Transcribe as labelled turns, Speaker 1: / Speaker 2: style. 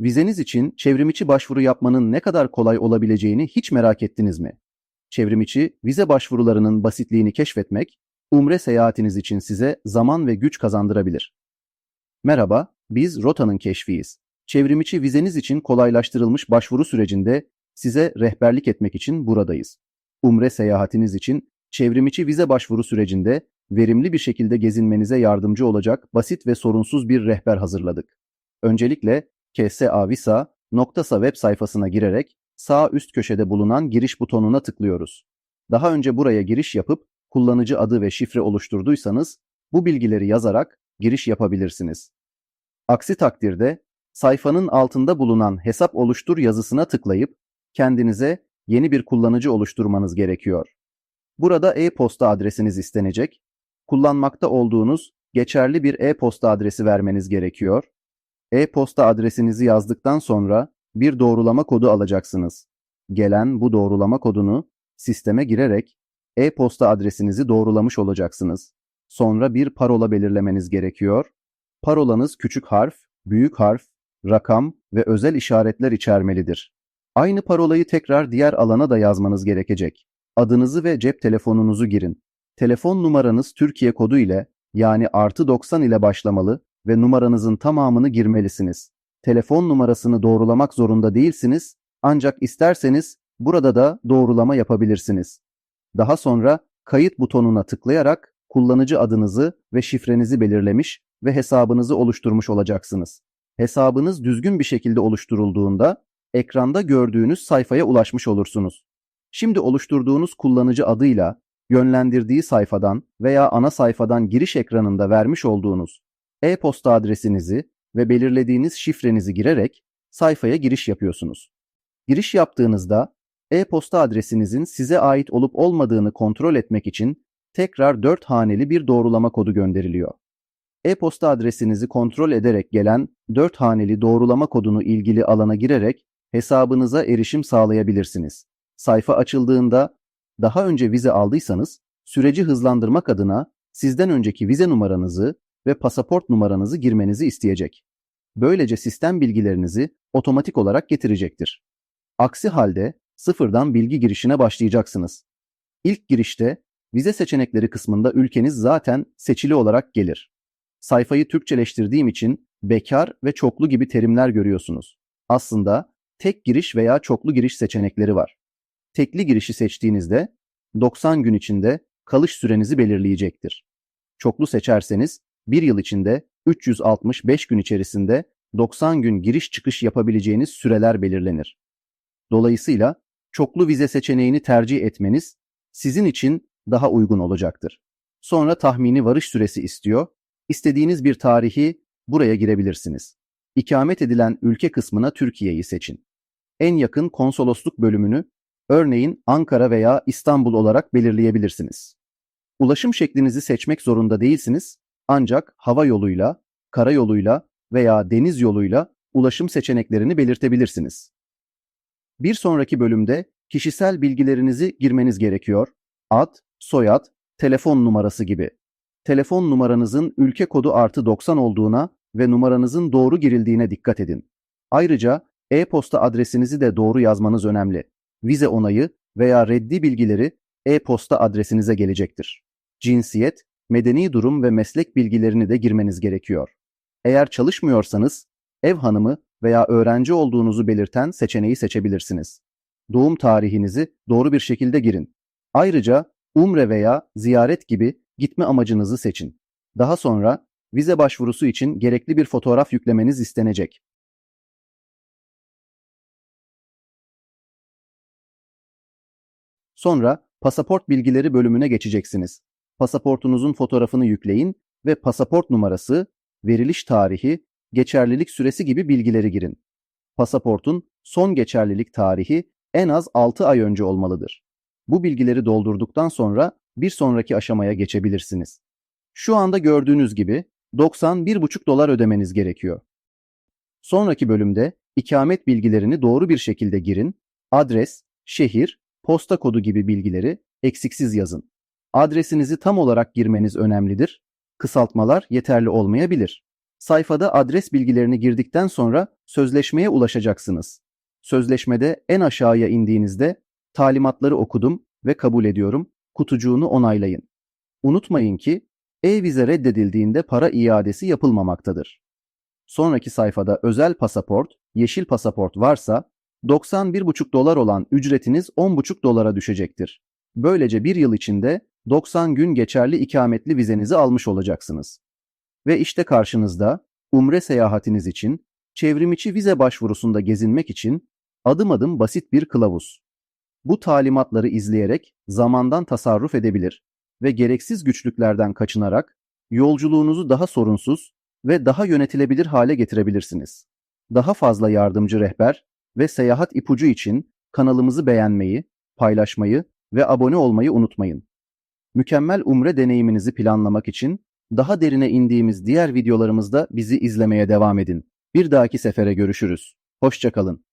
Speaker 1: Vizeniz için çevrimiçi başvuru yapmanın ne kadar kolay olabileceğini hiç merak ettiniz mi? Çevrimiçi vize başvurularının basitliğini keşfetmek, umre seyahatiniz için size zaman ve güç kazandırabilir. Merhaba, biz Rota'nın keşfiyiz. Çevrimiçi vizeniz için kolaylaştırılmış başvuru sürecinde size rehberlik etmek için buradayız. Umre seyahatiniz için çevrimiçi vize başvuru sürecinde verimli bir şekilde gezinmenize yardımcı olacak basit ve sorunsuz bir rehber hazırladık. Öncelikle ksavisa.sa web sayfasına girerek sağ üst köşede bulunan giriş butonuna tıklıyoruz. Daha önce buraya giriş yapıp kullanıcı adı ve şifre oluşturduysanız bu bilgileri yazarak giriş yapabilirsiniz. Aksi takdirde sayfanın altında bulunan hesap oluştur yazısına tıklayıp kendinize yeni bir kullanıcı oluşturmanız gerekiyor. Burada e-posta adresiniz istenecek. Kullanmakta olduğunuz geçerli bir e-posta adresi vermeniz gerekiyor. E-posta adresinizi yazdıktan sonra bir doğrulama kodu alacaksınız. Gelen bu doğrulama kodunu sisteme girerek e-posta adresinizi doğrulamış olacaksınız. Sonra bir parola belirlemeniz gerekiyor. Parolanız küçük harf, büyük harf, rakam ve özel işaretler içermelidir. Aynı parolayı tekrar diğer alana da yazmanız gerekecek. Adınızı ve cep telefonunuzu girin. Telefon numaranız Türkiye kodu ile yani artı 90 ile başlamalı ve numaranızın tamamını girmelisiniz. Telefon numarasını doğrulamak zorunda değilsiniz ancak isterseniz burada da doğrulama yapabilirsiniz. Daha sonra kayıt butonuna tıklayarak kullanıcı adınızı ve şifrenizi belirlemiş ve hesabınızı oluşturmuş olacaksınız. Hesabınız düzgün bir şekilde oluşturulduğunda ekranda gördüğünüz sayfaya ulaşmış olursunuz. Şimdi oluşturduğunuz kullanıcı adıyla yönlendirdiği sayfadan veya ana sayfadan giriş ekranında vermiş olduğunuz e-posta adresinizi ve belirlediğiniz şifrenizi girerek sayfaya giriş yapıyorsunuz. Giriş yaptığınızda e-posta adresinizin size ait olup olmadığını kontrol etmek için tekrar 4 haneli bir doğrulama kodu gönderiliyor. E-posta adresinizi kontrol ederek gelen 4 haneli doğrulama kodunu ilgili alana girerek hesabınıza erişim sağlayabilirsiniz. Sayfa açıldığında daha önce vize aldıysanız süreci hızlandırmak adına sizden önceki vize numaranızı ve pasaport numaranızı girmenizi isteyecek. Böylece sistem bilgilerinizi otomatik olarak getirecektir. Aksi halde sıfırdan bilgi girişine başlayacaksınız. İlk girişte vize seçenekleri kısmında ülkeniz zaten seçili olarak gelir. Sayfayı Türkçeleştirdiğim için bekar ve çoklu gibi terimler görüyorsunuz. Aslında tek giriş veya çoklu giriş seçenekleri var. Tekli girişi seçtiğinizde 90 gün içinde kalış sürenizi belirleyecektir. Çoklu seçerseniz 1 yıl içinde 365 gün içerisinde 90 gün giriş çıkış yapabileceğiniz süreler belirlenir. Dolayısıyla çoklu vize seçeneğini tercih etmeniz sizin için daha uygun olacaktır. Sonra tahmini varış süresi istiyor. İstediğiniz bir tarihi buraya girebilirsiniz. İkamet edilen ülke kısmına Türkiye'yi seçin. En yakın konsolosluk bölümünü örneğin Ankara veya İstanbul olarak belirleyebilirsiniz. Ulaşım şeklinizi seçmek zorunda değilsiniz ancak hava yoluyla, karayoluyla veya deniz yoluyla ulaşım seçeneklerini belirtebilirsiniz. Bir sonraki bölümde kişisel bilgilerinizi girmeniz gerekiyor. Ad, soyad, telefon numarası gibi. Telefon numaranızın ülke kodu artı 90 olduğuna ve numaranızın doğru girildiğine dikkat edin. Ayrıca e-posta adresinizi de doğru yazmanız önemli. Vize onayı veya reddi bilgileri e-posta adresinize gelecektir. Cinsiyet, medeni durum ve meslek bilgilerini de girmeniz gerekiyor. Eğer çalışmıyorsanız ev hanımı veya öğrenci olduğunuzu belirten seçeneği seçebilirsiniz. Doğum tarihinizi doğru bir şekilde girin. Ayrıca umre veya ziyaret gibi gitme amacınızı seçin. Daha sonra vize başvurusu için gerekli bir fotoğraf yüklemeniz istenecek. Sonra pasaport bilgileri bölümüne geçeceksiniz. Pasaportunuzun fotoğrafını yükleyin ve pasaport numarası, veriliş tarihi, geçerlilik süresi gibi bilgileri girin. Pasaportun son geçerlilik tarihi en az 6 ay önce olmalıdır. Bu bilgileri doldurduktan sonra bir sonraki aşamaya geçebilirsiniz. Şu anda gördüğünüz gibi 91,5 dolar ödemeniz gerekiyor. Sonraki bölümde ikamet bilgilerini doğru bir şekilde girin, adres, şehir, posta kodu gibi bilgileri eksiksiz yazın. Adresinizi tam olarak girmeniz önemlidir. Kısaltmalar yeterli olmayabilir. Sayfada adres bilgilerini girdikten sonra sözleşmeye ulaşacaksınız. Sözleşmede en aşağıya indiğinizde talimatları okudum ve kabul ediyorum kutucuğunu onaylayın. Unutmayın ki e-vize reddedildiğinde para iadesi yapılmamaktadır. Sonraki sayfada özel pasaport, yeşil pasaport varsa 91,5 dolar olan ücretiniz 10,5 dolara düşecektir. Böylece bir yıl içinde 90 gün geçerli ikametli vizenizi almış olacaksınız. Ve işte karşınızda umre seyahatiniz için çevrimiçi vize başvurusunda gezinmek için adım adım basit bir kılavuz. Bu talimatları izleyerek zamandan tasarruf edebilir ve gereksiz güçlüklerden kaçınarak yolculuğunuzu daha sorunsuz ve daha yönetilebilir hale getirebilirsiniz. Daha fazla yardımcı rehber ve seyahat ipucu için kanalımızı beğenmeyi, paylaşmayı ve abone olmayı unutmayın. Mükemmel umre deneyiminizi planlamak için daha derine indiğimiz diğer videolarımızda bizi izlemeye devam edin. Bir dahaki sefere görüşürüz. Hoşçakalın.